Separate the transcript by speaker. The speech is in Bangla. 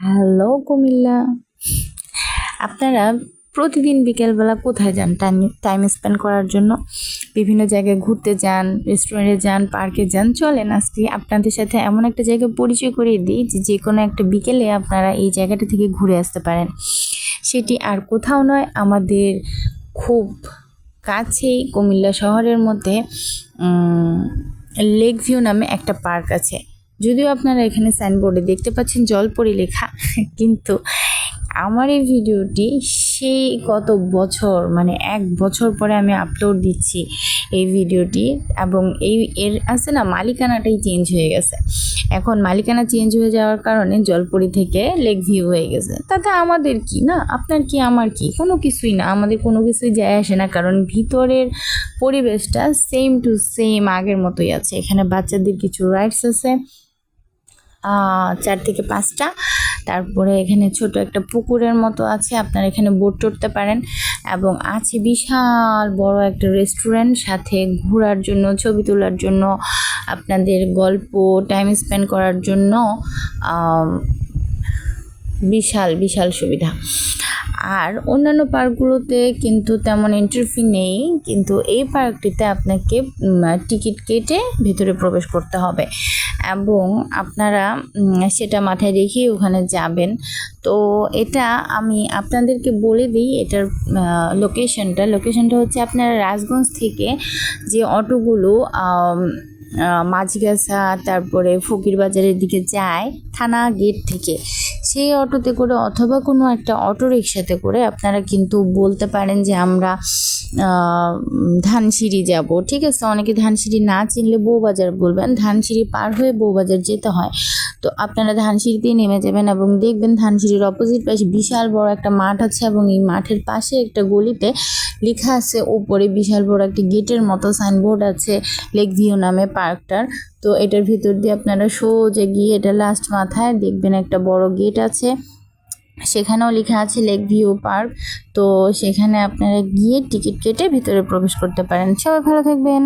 Speaker 1: হ্যালো কুমিল্লা। আপনারা প্রতিদিন বিকেলবেলা কোথায় যান টাইম টাইম স্পেন্ড করার জন্য? বিভিন্ন জায়গায় ঘুরতে যান রেস্টুরেন্টে যান পার্কে যান, চলেন আজকে আপনাদের সাথে এমন একটা জায়গা পরিচয় করিয়ে দিই যে যে কোনো একটা বিকেলে আপনারা এই জায়গাটা থেকে ঘুরে আসতে পারেন। সেটি আর কোথাও নয়, আমাদের খুব কাছেই কুমিল্লা শহরের মধ্যে লেক ভিউ নামে একটা পার্ক আছে। যদিও আপনারা এখানে সাইনবোর্ডে দেখতে পাচ্ছেন জলপরি লেখা, কিন্তু আমার এই ভিডিওটি সেই গত বছর মানে এক বছর পরে আমি আপলোড দিচ্ছি এই ভিডিওটি এবং এই এর আছে না, মালিকানাটাই চেঞ্জ হয়ে গেছে। এখন মালিকানা চেঞ্জ হয়ে যাওয়ার কারণে জলপরি থেকে লেক ভিউ হয়ে গেছে। তাতে আমাদের কি না, আপনার কি, আমার কি, কোনো কিছুই না, আমাদের কোনো কিছুই যায় আসে না, কারণ ভিতরের পরিবেশটা সেম টু সেম আগের মতোই আছে। এখানে বাচ্চাদের কিছু রাইডস আছে চার থেকে পাঁচটা। তারপরে এখানে ছোট একটা পুকুরের মতো আছে, আপনারা এখানে বোট চড়তে পারেন। এবং আছে বিশাল বড় একটা রেস্টুরেন্ট সাথে ঘোরার জন্য, ছবি তোলার জন্য, আপনাদের গল্প টাইম স্পেন্ড করার জন্য বিশাল বিশাল সুবিধা। আর অন্যান্য পার্কগুলোতে কিন্তু তেমন এন্ট্রি ফি নেই, কিন্তু এই পার্কটিতে আপনাকে টিকিট কেটে ভেতরে প্রবেশ করতে হবে। এবং আপনারা সেটা মাথায় রেখেই ওখানে যাবেন। তো এটা আমি আপনাদেরকে বলে দিই, এটার লোকেশনটা লোকেশনটা হচ্ছে আপনারা রাজগঞ্জ থেকে যে অটোগুলো মাঝগাছা, তারপরে ফকির বাজারের দিকে যায় থানা গেট থেকে। সেই অটোতে করে অথবা কোনো একটা অটো রিক্সাতে করে আপনারা কিন্তু বলতে পারেন যে আমরা ধানসিঁড়ি যাব, ঠিক আছে? অনেকে ধানসিঁড়ি না চিনলে বউবাজার বলবেন। ধানসিঁড়ি পার হয়ে বউবাজার যেতে হয়। তো আপনারা ধানসিঁড়িতেই নেমে যাবেন এবং দেখবেন ধানসিঁড়ির অপোজিট পাশে বিশাল বড় একটা মাঠ আছে এবং এই মাঠের পাশে একটা গলিতে লেখা আছে, ওপরে বিশাল বড় একটা গেটের মতো সাইনবোর্ড আছে লেক ভিউ নামে পার্কটার। তো এটার ভিতর দিয়ে আপনারা সোজা গিয়ে এটা লাস্ট মাথায় দেখবেন একটা বড় গেট আছে। সেখানেও লেখা আছে লেক ভিউ পার্ক তো সেখানে আপনারা গিয়ে টিকিট কেটে ভিতরে প্রবেশ করতে পারেন। সবাই ভালো থাকবেন।